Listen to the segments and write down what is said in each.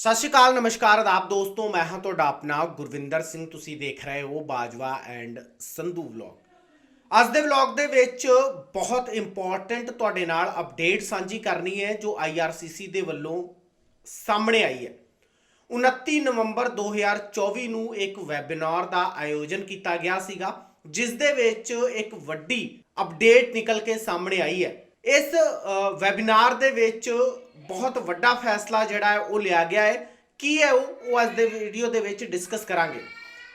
ਸਤਿ ਸ਼੍ਰੀ ਅਕਾਲ, ਨਮਸਕਾਰ ਆਦਾਬ ਦੋਸਤੋ, ਮੈਂ ਹਾਂ ਤੁਹਾਡਾ ਆਪਣਾ ਗੁਰਵਿੰਦਰ ਸਿੰਘ। ਤੁਸੀਂ ਦੇਖ ਰਹੇ ਹੋ ਬਾਜਵਾ ਐਂਡ ਸੰਧੂ ਵਲੌਗ। ਅੱਜ ਦੇ ਵਲੌਗ ਦੇ ਵਿੱਚ ਬਹੁਤ ਇੰਪੋਰਟੈਂਟ ਤੁਹਾਡੇ ਨਾਲ ਅਪਡੇਟ ਸਾਂਝੀ ਕਰਨੀ ਹੈ, ਜੋ IRCC ਦੇ ਵੱਲੋਂ ਸਾਹਮਣੇ ਆਈ ਹੈ। 29 ਨਵੰਬਰ 2024 ਨੂੰ ਇੱਕ ਵੈਬਿਨਾਰ ਦਾ ਆਯੋਜਨ ਕੀਤਾ ਗਿਆ ਸੀਗਾ, ਜਿਸ ਦੇ ਵਿੱਚ ਇੱਕ ਵੱਡੀ ਅਪਡੇਟ ਨਿਕਲ ਕੇ ਸਾਹਮਣੇ ਆਈ ਹੈ। ਇਸ ਅ, ਵੈਬਿਨਾਰ ਦੇ ਵਿੱਚ ਬਹੁਤ ਵੱਡਾ ਫੈਸਲਾ ਜਿਹੜਾ ਹੈ ਉਹ ਲਿਆ ਗਿਆ ਹੈ। ਕੀ ਹੈ ਉਹ? ਉਹ ਅੱਜ ਦੇ ਵੀਡੀਓ ਦੇ ਵਿੱਚ ਡਿਸਕਸ ਕਰਾਂਗੇ।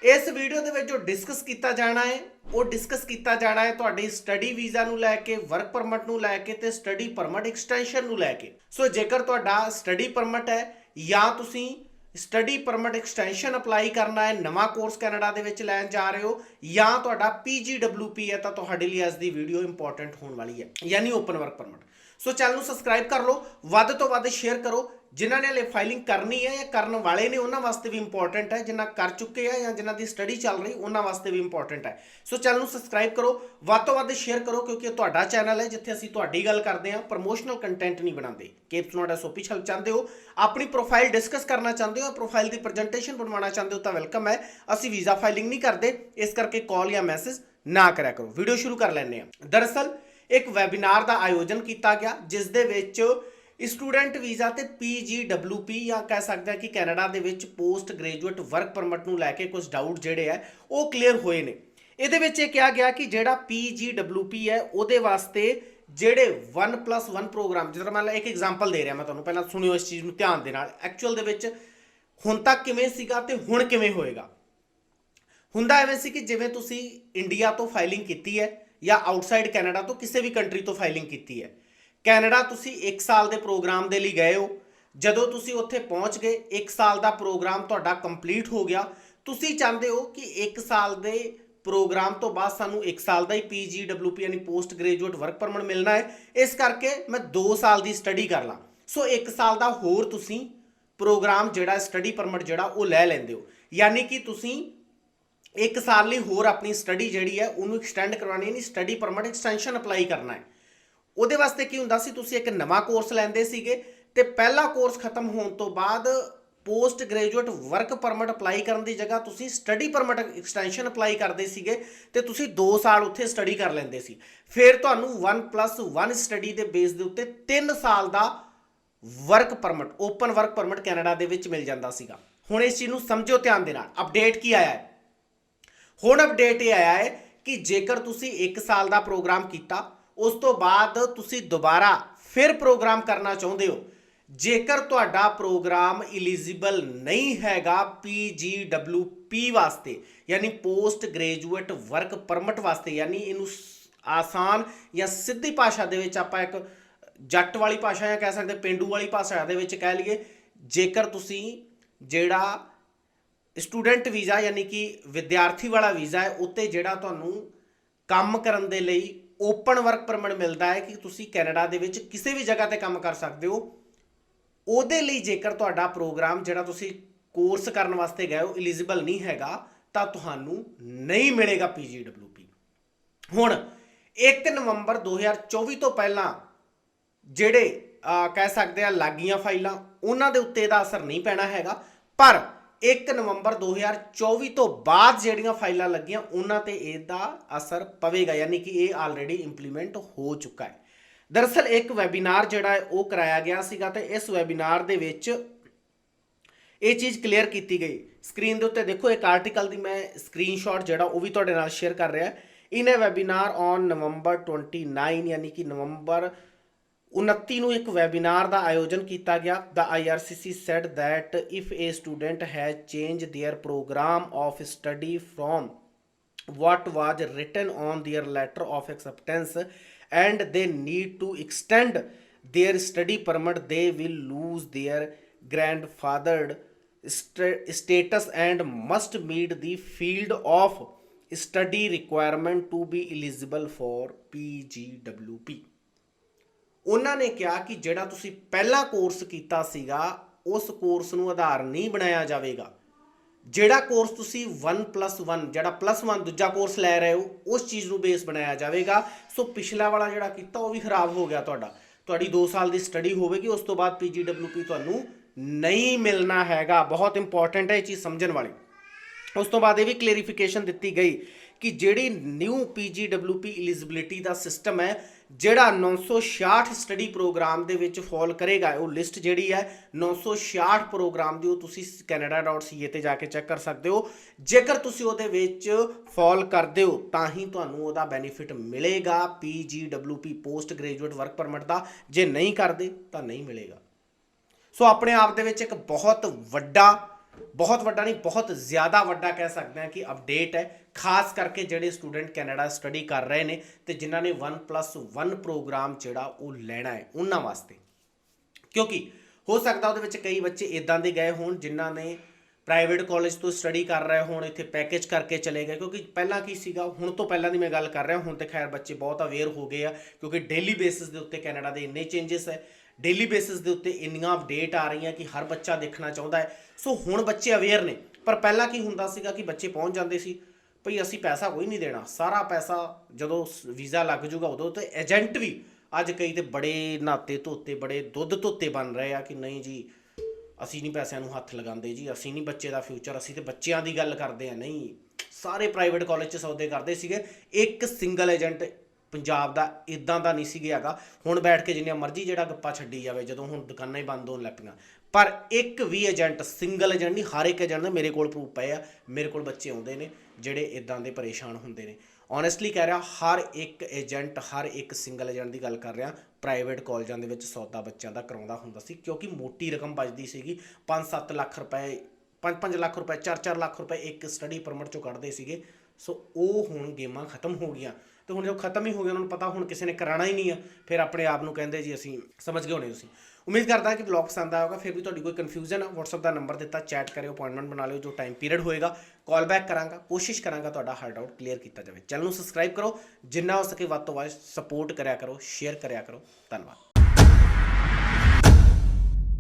ਇਸ ਵੀਡੀਓ ਦੇ ਵਿੱਚ ਜੋ ਡਿਸਕਸ ਕੀਤਾ ਜਾਣਾ ਹੈ ਉਹ ਡਿਸਕਸ ਕੀਤਾ ਜਾਣਾ ਹੈ ਤੁਹਾਡੀ ਸਟੱਡੀ ਵੀਜ਼ਾ ਨੂੰ ਲੈ ਕੇ ਵਰਕ ਪਰਮਿਟ ਨੂੰ ਲੈ ਕੇ ਤੇ ਸਟੱਡੀ ਪਰਮਿਟ ਐਕਸਟੈਂਸ਼ਨ ਨੂੰ ਲੈ ਕੇ। ਸੋ ਜੇਕਰ ਤੁਹਾਡਾ ਸਟੱਡੀ ਪਰਮਿਟ ਹੈ ਜਾਂ ਤੁਸੀਂ ਸਟੱਡੀ ਪਰਮਿਟ ਐਕਸਟੈਂਸ਼ਨ ਅਪਲਾਈ ਕਰਨਾ ਹੈ। ਨਵਾਂ ਕੋਰਸ ਕੈਨੇਡਾ ਦੇ ਵਿੱਚ ਲੈਣ ਜਾ ਰਹੇ ਹੋ ਜਾਂ ਤੁਹਾਡਾ PGWP ਹੈ ਤਾਂ ਤੁਹਾਡੇ ਲਈ ਅੱਜ ਦੀ ਵੀਡੀਓ ਇੰਪੋਰਟੈਂਟ ਹੋਣ ਵਾਲੀ ਹੈ, ਯਾਨੀ open work permit so channel ਨੂੰ ਸਬਸਕ੍ਰਾਈਬ ਕਰ ਲਓ, ਵੱਧ ਤੋਂ ਵੱਧ ਸ਼ੇਅਰ ਕਰੋ ਜਿਨ੍ਹਾਂ ਨੇ ਹਲੇ ਫਾਈਲਿੰਗ ਕਰਨੀ ਹੈ ਜਾਂ ਕਰਨ ਵਾਲੇ ਨੇ, ਉਹਨਾਂ ਵਾਸਤੇ ਵੀ ਇੰਪੋਰਟੈਂਟ ਹੈ। ਜਿਨ੍ਹਾਂ ਕਰ ਚੁੱਕੇ ਆ ਜਾਂ ਜਿਨ੍ਹਾਂ ਦੀ ਸਟੱਡੀ ਚੱਲ ਰਹੀ, ਉਹਨਾਂ ਵਾਸਤੇ ਵੀ ਇੰਪੋਰਟੈਂਟ ਹੈ। ਸੋ ਚੈਨਲ ਨੂੰ ਸਬਸਕ੍ਰਾਈਬ ਕਰੋ, ਵੱਧ ਤੋਂ ਵੱਧ ਸ਼ੇਅਰ ਕਰੋ, ਕਿਉਂਕਿ ਇਹ ਤੁਹਾਡਾ ਚੈਨਲ ਹੈ, ਜਿੱਥੇ ਅਸੀਂ ਤੁਹਾਡੀ ਗੱਲ ਕਰਦੇ ਹਾਂ। ਪ੍ਰੋਮੋਸ਼ਨਲ ਕੰਟੈਂਟ ਨਹੀਂ ਬਣਾਉਂਦੇ। ਕੇਪਸ ਨੋਟ ਐਸਓਪੀ ਛਲ ਚਾਹੁੰਦੇ ਹੋ। ਆਪਣੀ ਪ੍ਰੋਫਾਈਲ ਡਿਸਕਸ ਕਰਨਾ ਚਾਹੁੰਦੇ ਹੋ ਪ੍ਰੋਫਾਈਲ ਦੀ ਪ੍ਰੈਜੈਂਟੇਸ਼ਨ ਬਣਵਾਉਣਾ ਚਾਹੁੰਦੇ ਹੋ, ਤਾਂ ਵੈਲਕਮ ਹੈ। ਅਸੀਂ ਵੀਜ਼ਾ ਫਾਈਲਿੰਗ ਨਹੀਂ ਕਰਦੇ, ਇਸ ਕਰਕੇ ਕਾਲ ਜਾਂ ਮੈਸੇਜ ਨਾ ਕਰਿਆ ਕਰੋ। ਵੀਡੀਓ ਸ਼ੁਰੂ ਕਰ ਲੈਂਦੇ ਹਾਂ। ਦਰਅਸਲ, ਇੱਕ ਵੈਬਿਨਾਰ ਦਾ ਆਯੋਜਨ ਕੀਤਾ ਗਿਆ ਜਿਸ ਦੇ ਵਿੱਚ ਸਟੂਡੈਂਟ ਵੀਜ਼ਾ ਤੇ PGWP ਜਾਂ ਕਹਿ ਸਕਦੇ ਆ ਕਿ ਕੈਨੇਡਾ ਦੇ ਵਿੱਚ ਪੋਸਟ ਗ੍ਰੈਜੂਏਟ ਵਰਕ ਪਰਮਿਟ ਨੂੰ ਲੈ ਕੇ ਕੁਝ ਡਾਊਟ ਜਿਹੜੇ ਆ, ਉਹ ਕਲੀਅਰ ਹੋਏ ਨੇ। ਇਹਦੇ ਵਿੱਚ ਇਹ ਕਿਹਾ ਗਿਆ ਕਿ ਜਿਹੜਾ PGWP ਹੈ, ਉਹਦੇ ਵਾਸਤੇ ਜਿਹੜੇ 1+1 ਪ੍ਰੋਗਰਾਮ ਜਿੱਦਾਂ ਮੈਂ ਇੱਕ ਐਗਜ਼ਾਮਪਲ ਦੇ ਰਿਹਾ ਮੈਂ ਤੁਹਾਨੂੰ, ਪਹਿਲਾਂ ਸੁਣਿਓ ਇਸ ਚੀਜ਼ ਨੂੰ ਧਿਆਨ ਦੇ ਨਾਲ। ਐਕਚੁਅਲ ਦੇ ਵਿੱਚ ਹੁਣ ਤੱਕ ਕਿਵੇਂ ਸੀਗਾ ਤੇ ਹੁਣ ਕਿਵੇਂ ਹੋਏਗਾ? ਹੁੰਦਾ ਐਵੇਂ ਸੀ ਕਿ ਜਿਵੇਂ ਤੁਸੀਂ ਇੰਡੀਆ ਤੋਂ ਫਾਈਲਿੰਗ ਕੀਤੀ ਹੈ ਜਾਂ ਆਊਟਸਾਈਡ ਕੈਨੇਡਾ ਤੋਂ ਕਿਸੇ ਵੀ ਕੰਟਰੀ ਤੋਂ ਫਾਈਲਿੰਗ ਕੀਤੀ ਹੈ ਕੈਨੇਡਾ ਤੁਸੀਂ 1 ਸਾਲ ਦੇ ਪ੍ਰੋਗਰਾਮ ਦੇ ਲਈ ਗਏ ਹੋ। ਜਦੋਂ ਤੁਸੀਂ ਉੱਥੇ ਪਹੁੰਚ ਗਏ 1 ਸਾਲ ਦਾ ਪ੍ਰੋਗਰਾਮ ਤੁਹਾਡਾ ਕੰਪਲੀਟ ਹੋ ਗਿਆ। ਤੁਸੀਂ ਚਾਹੁੰਦੇ ਹੋ ਕਿ 1 ਸਾਲ ਦੇ ਪ੍ਰੋਗਰਾਮ ਤੋਂ ਬਾਅਦ ਸਾਨੂੰ 1 ਸਾਲ ਦਾ ਹੀ PGWP ਯਾਨੀ ਪੋਸਟ ਗ੍ਰੈਜੂਏਟ ਵਰਕ ਪਰਮਿਟ ਮਿਲਣਾ ਹੈ। ਇਸ ਕਰਕੇ ਮੈਂ 2 ਸਾਲ ਦੀ ਸਟੱਡੀ ਕਰ ਲਾਂ। ਸੋ 1 ਸਾਲ ਦਾ ਹੋਰ ਤੁਸੀਂ ਪ੍ਰੋਗਰਾਮ ਜਿਹੜਾ ਸਟੱਡੀ ਪਰਮਿਟ ਜਿਹੜਾ ਉਹ ਲੈ ਲੈਂਦੇ ਹੋ। ਯਾਨੀ ਕਿ ਤੁਸੀਂ ਇੱਕ ਸਾਲ ਲਈ ਹੋਰ ਆਪਣੀ ਸਟੱਡੀ ਜਿਹੜੀ ਹੈ, ਉਹਨੂੰ ਐਕਸਟੈਂਡ ਕਰਵਾਉਣੀ ਹੈ। ਨਹੀਂ ਸਟੱਡੀ ਪਰਮਿਟ ਐਕਸਟੈਂਸ਼ਨ ਅਪਲਾਈ ਕਰਨਾ ਹੈ। ਉਹਦੇ ਵਾਸਤੇ ਕੀ ਹੁੰਦਾ ਸੀ? ਤੁਸੀਂ ਇੱਕ ਨਵਾਂ ਕੋਰਸ ਲੈਂਦੇ ਸੀਗੇ ਤੇ ਪਹਿਲਾ ਕੋਰਸ ਖਤਮ ਹੋਣ ਤੋਂ ਬਾਅਦ post graduate work permit apply ਕਰਨ ਦੀ ਜਗ੍ਹਾ ਤੁਸੀਂ ਸਟੱਡੀ ਪਰਮਿਟ ਐਕਸਟੈਂਸ਼ਨ ਅਪਲਾਈ ਕਰਦੇ ਸੀਗੇ ਤੇ ਤੁਸੀਂ 2 ਸਾਲ ਉੱਥੇ ਸਟੱਡੀ ਕਰ ਲੈਂਦੇ ਸੀ। ਫਿਰ ਤੁਹਾਨੂੰ 1+1 ਸਟੱਡੀ ਦੇ ਬੇਸ ਦੇ ਉੱਤੇ 3 ਸਾਲ ਦਾ work permit open work permit Canada ਦੇ ਵਿੱਚ ਮਿਲ ਜਾਂਦਾ ਸੀਗਾ। ਹੁਣ ਇਸ ਚੀਜ਼ ਨੂੰ ਸਮਝੋ ਧਿਆਨ ਦੇ ਨਾਲ। ਅਪਡੇਟ ਕੀ ਆਇਆ ਹੈ? ਹੁਣ ਅਪਡੇਟ ਇਹ ਆਇਆ ਹੈ ਕਿ ਜੇਕਰ ਤੁਸੀਂ 1 ਸਾਲ ਦਾ ਪ੍ਰੋਗਰਾਮ ਕੀਤਾ ਉਸ ਤੋਂ ਬਾਅਦ ਤੁਸੀਂ ਦੁਬਾਰਾ ਫਿਰ ਪ੍ਰੋਗਰਾਮ ਕਰਨਾ ਚਾਹੁੰਦੇ ਹੋ। ਜੇਕਰ ਤੁਹਾਡਾ ਪ੍ਰੋਗਰਾਮ ਇਲੀਜੀਬਲ ਨਹੀਂ ਹੈਗਾ PGWP ਵਾਸਤੇ, ਯਾਨੀ ਪੋਸਟ ਗ੍ਰੈਜੂਏਟ ਵਰਕ ਪਰਮਿਟ ਵਾਸਤੇ, ਯਾਨੀ ਇਹਨੂੰ ਆਸਾਨ ਜਾਂ ਸਿੱਧੀ ਭਾਸ਼ਾ ਦੇ ਵਿੱਚ ਆਪਾਂ ਇੱਕ ਜੱਟ ਵਾਲੀ ਭਾਸ਼ਾ ਜਾਂ ਕਹਿ ਸਕਦੇ ਪਿੰਡੂ ਵਾਲੀ ਭਾਸ਼ਾ ਦੇ ਵਿੱਚ ਕਹਿ ਲਈਏ, ਜੇਕਰ ਤੁਸੀਂ ਜਿਹੜਾ ਸਟੂਡੈਂਟ ਵੀਜ਼ਾ ਯਾਨੀ ਕਿ ਵਿਦਿਆਰਥੀ ਵਾਲਾ ਵੀਜ਼ਾ ਹੈ, ਉੱਤੇ ਜਿਹੜਾ ਤੁਹਾਨੂੰ ਕੰਮ ਕਰਨ ਦੇ ਲਈ ਓਪਨ ਵਰਕ ਪਰਮਿਟ ਮਿਲਦਾ ਹੈ ਕਿ ਤੁਸੀਂ ਕੈਨੇਡਾ ਦੇ ਵਿੱਚ ਕਿਸੇ ਵੀ ਜਗ੍ਹਾ ਤੇ ਕੰਮ ਕਰ ਸਕਦੇ ਹੋ। ਉਹਦੇ ਲਈ ਜੇਕਰ ਤੁਹਾਡਾ ਪ੍ਰੋਗਰਾਮ ਜਿਹੜਾ ਤੁਸੀਂ ਕੋਰਸ ਕਰਨ ਵਾਸਤੇ ਗਏ ਹੋ ਐਲੀਜੀਬਲ ਨਹੀਂ ਹੈਗਾ, ਤਾਂ ਤੁਹਾਨੂੰ ਨਹੀਂ ਮਿਲੇਗਾ PGWP ਹੁਣ 1 ਨਵੰਬਰ 2024 ਤੋਂ ਪਹਿਲਾਂ ਜਿਹੜੇ ਕਹਿ ਸਕਦੇ ਆ ਲਾਗੀਆਂ ਫਾਈਲਾਂ, ਉਹਨਾਂ ਦੇ ਉੱਤੇ ਇਹਦਾ ਅਸਰ ਨਹੀਂ ਪੈਣਾ ਹੈਗਾ। ਪਰ 1 ਨਵੰਬਰ 2024 ਤੋਂ ਬਾਅਦ ਜਿਹੜੀਆਂ ਫਾਈਲਾਂ ਲੱਗੀਆਂ, ਉਹਨਾਂ ਤੇ ਇਹਦਾ ਅਸਰ ਪਵੇਗਾ, ਯਾਨੀ ਕਿ ਇਹ ਆਲਰੇਡੀ ਇੰਪਲੀਮੈਂਟ ਹੋ ਚੁੱਕਾ ਹੈ। ਦਰਅਸਲ ਇੱਕ ਵੈਬੀਨਾਰ ਜਿਹੜਾ ਹੈ, ਉਹ ਕਰਾਇਆ ਗਿਆ ਸੀਗਾ ਤੇ ਇਸ ਵੈਬੀਨਾਰ ਦੇ ਵਿੱਚ ਇਹ ਚੀਜ਼ ਕਲੀਅਰ ਕੀਤੀ ਗਈ। ਸਕਰੀਨ ਦੇ ਉੱਤੇ ਦੇਖੋ, ਇੱਕ ਆਰਟੀਕਲ ਦੀ ਮੈਂ ਸਕਰੀਨਸ਼ਾਟ ਜਿਹੜਾ, ਉਹ ਵੀ ਤੁਹਾਡੇ ਨਾਲ ਸ਼ੇਅਰ ਕਰ ਰਿਹਾ। ਇਨ ਅ ਵੈਬਿਨਾਰ ਔਨ ਨਵੰਬਰ 29 ਯਾਨੀ ਕਿ ਨਵੰਬਰ 29 ਨੂੰ ਇੱਕ ਵੈਬਿਨਾਰ ਦਾ ਆਯੋਜਨ ਕੀਤਾ ਗਿਆ ਦਾ IRCC said that if a student has changed their program of study from what was written on their letter of acceptance and they need to extend their study permit they will lose their grandfathered st- status and must meet the field of study requirement to be eligible for PGWP ਉਹਨਾਂ ਨੇ ਕਿਹਾ ਕਿ ਜਿਹੜਾ ਤੁਸੀਂ ਪਹਿਲਾ course ਕੀਤਾ ਸੀਗਾ, ਉਸ ਕੋਰਸ ਨੂੰ ਆਧਾਰ ਨਹੀਂ ਬਣਾਇਆ ਜਾਵੇਗਾ। ਜਿਹੜਾ ਕੋਰਸ ਤੁਸੀਂ 1+1 ਜਿਹੜਾ +1 ਦੂਜਾ ਕੋਰਸ ਲੈ ਰਹੇ ਹੋ, ਉਸ ਚੀਜ਼ ਨੂੰ ਬੇਸ ਬਣਾਇਆ ਜਾਵੇਗਾ। ਸੋ ਪਿਛਲਾ ਵਾਲਾ ਜਿਹੜਾ ਕੀਤਾ, ਉਹ ਵੀ ਖਰਾਬ ਹੋ ਗਿਆ ਤੁਹਾਡਾ। ਤੁਹਾਡੀ 2 ਸਾਲ ਦੀ ਸਟੱਡੀ ਹੋਵੇਗੀ, ਉਸ ਤੋਂ ਬਾਅਦ PGWP ਤੁਹਾਨੂੰ ਨਹੀਂ ਮਿਲਣਾ ਹੈਗਾ। ਬਹੁਤ ਇੰਪੋਰਟੈਂਟ ਹੈ ਇਹ ਚੀਜ਼ ਸਮਝਣ ਵਾਲੀ। ਉਸ ਤੋਂ ਬਾਅਦ ਇਹ ਵੀ ਕਲੈਰੀਫਿਕੇਸ਼ਨ ਦਿੱਤੀ ਗਈ ਕਿ ਜਿਹੜੀ ਨਿਊ ਪੀਜੀਡਬਲਯੂਪੀ ਐਲੀਜੀਬਿਲਿਟੀ ਦਾ ਸਿਸਟਮ ਹੈ, ਜਿਹੜਾ 966 ਸਟੱਡੀ ਪ੍ਰੋਗਰਾਮ ਦੇ ਵਿੱਚ ਫਾਲ ਕਰੇਗਾ, ਉਹ ਲਿਸਟ ਜਿਹੜੀ ਹੈ 966 ਪ੍ਰੋਗਰਾਮ ਦੀ ਉਹ ਤੁਸੀਂ canada.ca ਤੇ ਜਾ ਕੇ ਚੈੱਕ ਕਰ ਸਕਦੇ ਹੋ। ਜੇਕਰ ਤੁਸੀਂ ਉਹਦੇ ਵਿੱਚ ਫਾਲ ਕਰਦੇ ਹੋ, ਤਾਂ ਹੀ ਤੁਹਾਨੂੰ ਉਹਦਾ ਬੈਨੀਫਿਟ ਮਿਲੇਗਾ PGWP post graduate work permit ਦਾ। ਜੇ ਨਹੀਂ ਕਰਦੇ, ਤਾਂ ਨਹੀਂ ਮਿਲੇਗਾ। ਸੋ ਆਪਣੇ ਆਪ ਦੇ ਵਿੱਚ ਇੱਕ ਬਹੁਤ ਵੱਡਾ ਬਹੁਤ ਵੱਡਾ ਨਹੀਂ, ਬਹੁਤ ਜ਼ਿਆਦਾ ਵੱਡਾ ਕਹਿ ਸਕਦੇ ਹਾਂ ਕਿ ਅਪਡੇਟ ਹੈ, ਖਾਸ ਕਰਕੇ ਜਿਹੜੇ ਸਟੂਡੈਂਟ ਕੈਨੇਡਾ ਸਟੱਡੀ ਕਰ ਰਹੇ ਨੇ ਤੇ ਜਿਨ੍ਹਾਂ ਨੇ 1+1 ਪ੍ਰੋਗਰਾਮ ਜਿਹੜਾ ਉਹ ਲੈਣਾ ਹੈ ਉਹਨਾਂ ਵਾਸਤੇ। ਕਿਉਂਕਿ ਹੋ ਸਕਦਾ ਉਹਦੇ ਵਿੱਚ ਕਈ ਬੱਚੇ ਇਦਾਂ ਦੇ ਗਏ ਹੋਣ ਜਿਨ੍ਹਾਂ ਨੇ ਪ੍ਰਾਈਵੇਟ ਕਾਲਜ ਤੋਂ ਸਟੱਡੀ ਕਰ ਰਹੇ ਹੋਣ, ਇੱਥੇ ਪੈਕੇਜ ਕਰਕੇ ਚਲੇ ਗਏ। ਕਿਉਂਕਿ ਪਹਿਲਾਂ ਕੀ ਸੀਗਾ, ਹੁਣ ਤੋਂ ਪਹਿਲਾਂ ਦੀ ਮੈਂ ਗੱਲ ਕਰ ਰਿਹਾ, ਹੁਣ ਤੇ ਖੈਰ ਬੱਚੇ ਬਹੁਤ ਅਵੇਅਰ ਹੋ ਗਏ ਆ, ਕਿਉਂਕਿ ਡੇਲੀ ਬੇਸਿਸ ਦੇ ਉੱਤੇ ਕੈਨੇਡਾ ਦੇ ਇੰਨੇ ਚੇਂਜਸ ਹੈ। ਡੇਲੀ ਬੇਸਿਸ ਦੇ ਉੱਤੇ ਇੰਨੀਆਂ ਅਪਡੇਟ ਆ ਰਹੀਆਂ ਕਿ ਹਰ ਬੱਚਾ ਦੇਖਣਾ ਚਾਹੁੰਦਾ ਹੈ। ਸੋ ਹੁਣ ਬੱਚੇ ਅਵੇਅਰ ਨੇ। ਪਰ ਪਹਿਲਾਂ ਕੀ ਹੁੰਦਾ ਸੀਗਾ ਕਿ ਬੱਚੇ ਪਹੁੰਚ ਜਾਂਦੇ ਸੀ, ਭਈ ਅਸੀਂ ਪੈਸਾ ਕੋਈ ਨਹੀਂ ਦੇਣਾ। ਸਾਰਾ ਪੈਸਾ ਜਦੋਂ ਵੀਜ਼ਾ ਲੱਗ ਜੂਗਾ ਉਦੋਂ ਤੇ ਏਜੰਟ ਵੀ ਅੱਜ ਕਈ ਤੇ ਬੜੇ ਨਾਤੇ ਧੋਤੇ, ਬੜੇ ਦੁੱਧ ਧੋਤੇ ਬਣ ਰਹੇ ਆ ਕਿ ਨਹੀਂ ਜੀ, ਅਸੀਂ ਨਹੀਂ ਪੈਸਿਆਂ ਨੂੰ ਹੱਥ ਲਗਾਉਂਦੇ ਜੀ, ਅਸੀਂ ਨਹੀਂ ਬੱਚੇ ਦਾ ਫਿਊਚਰ ਅਸੀਂ ਤੇ ਬੱਚਿਆਂ ਦੀ ਗੱਲ ਕਰਦੇ ਆ। ਨਹੀਂ, ਸਾਰੇ ਪ੍ਰਾਈਵੇਟ ਕਾਲਜ 'ਚ ਸੌਦੇ ਕਰਦੇ ਸੀਗੇ। ਇੱਕ ਸਿੰਗਲ ਏਜੰਟ ਪੰਜਾਬ ਦਾ ਇਦਾਂ ਦਾ ਨਹੀਂ ਸੀਗੇ ਹੈਗਾ। ਹੁਣ ਬੈਠ ਕੇ ਜਿੰਨੀਆਂ ਮਰਜ਼ੀ ਜਿਹੜਾ ਗੱਪਾ ਛੱਡੀ ਜਾਵੇ, ਜਦੋਂ ਹੁਣ ਦੁਕਾਨਾਂ ਹੀ ਬੰਦ ਹੋਣ ਲੱਗ ਪਈਆਂ। ਪਰ ਇੱਕ ਵੀ ਏਜੰਟ ਸਿੰਗਲ ਏਜੰਟ ਨਹੀਂ, ਹਰ ਇੱਕ ਏਜੰਟ ਦੇ ਮੇਰੇ ਕੋਲ ਪ੍ਰੂਫ ਪਏ ਆ। ਮੇਰੇ ਕੋਲ ਬੱਚੇ ਆਉਂਦੇ ਨੇ, ਜਿਹੜੇ ਇਦਾਂ ਦੇ ਪਰੇਸ਼ਾਨ ਹੁੰਦੇ ਨੇ। ਓਨੈਸਟਲੀ ਕਹਿ ਰਿਹਾ, ਹਰ ਇੱਕ ਏਜੰਟ ਹਰ ਇੱਕ ਸਿੰਗਲ ਏਜੰਟ ਦੀ ਗੱਲ ਕਰ ਰਿਹਾ। ਪ੍ਰਾਈਵੇਟ ਕਾਲਜਾਂ ਦੇ ਵਿੱਚ ਸੌਦਾ ਬੱਚਿਆਂ ਦਾ ਕਰਾਉਂਦਾ ਹੁੰਦਾ ਸੀ, ਕਿਉਂਕਿ ਮੋਟੀ ਰਕਮ ਬਚਦੀ ਸੀਗੀ। 5-7 ਲੱਖ ਰੁਪਏ 5-5 ਲੱਖ ਰੁਪਏ 4-4 ਲੱਖ ਰੁਪਏ ਇੱਕ ਸਟੱਡੀ ਪਰਮਿਟ ਚੋਂ ਕੱਢਦੇ ਸੀਗੇ। ਸੋ ਉਹ ਹੁਣ ਗੇਮਾਂ ਖਤਮ ਹੋ ਗਈਆਂ। ਤੇ ਹੁਣ ਜਦੋਂ ਖਤਮ ਹੀ ਹੋ ਗਿਆ ਉਹਨਾਂ ਨੂੰ ਪਤਾ ਹੁਣ ਕਿਸੇ ਨੇ ਕਰਾਣਾ ਹੀ ਨਹੀਂ ਆ, ਫਿਰ ਆਪਣੇ ਆਪ ਨੂੰ ਕਹਿੰਦੇ ਜੀ ਅਸੀਂ ਸਮਝ ਗਏ ਹੋਣੇ ਤੁਸੀਂ। ਉਮੀਦ ਕਰਦਾ ਕਿ ਵਲੌਗ ਪਸੰਦ ਆਇਆ ਹੋਗਾ ਫਿਰ ਵੀ ਤੁਹਾਡੀ ਕੋਈ ਕਨਫਿਊਜ਼ਨ ਆ, WhatsApp ਦਾ ਨੰਬਰ ਦਿੱਤਾ ਚੈਟ ਕਰਿਓ ਅਪਾਇੰਟਮੈਂਟ ਬਣਾ ਲਿਓ, ਜੋ ਟਾਈਮ ਪੀਰੀਅਡ ਹੋਏਗਾ ਕਾਲ ਬੈਕ ਕਰਾਂਗਾ, ਕੋਸ਼ਿਸ਼ ਕਰਾਂਗਾ ਤੁਹਾਡਾ ਹਰ ਆਊਟ ਕਲੀਅਰ ਕੀਤਾ ਜਾਵੇ। ਚੈਨਲ ਨੂੰ ਸਬਸਕ੍ਰਾਈਬ ਕਰੋ, ਜਿੰਨਾ ਹੋ ਸਕੇ ਵੱਧ ਤੋਂ ਵੱਧ ਸਪੋਰਟ ਕਰਿਆ ਕਰੋ ਸ਼ੇਅਰ ਕਰਿਆ ਕਰੋ। ਧੰਨਵਾਦ।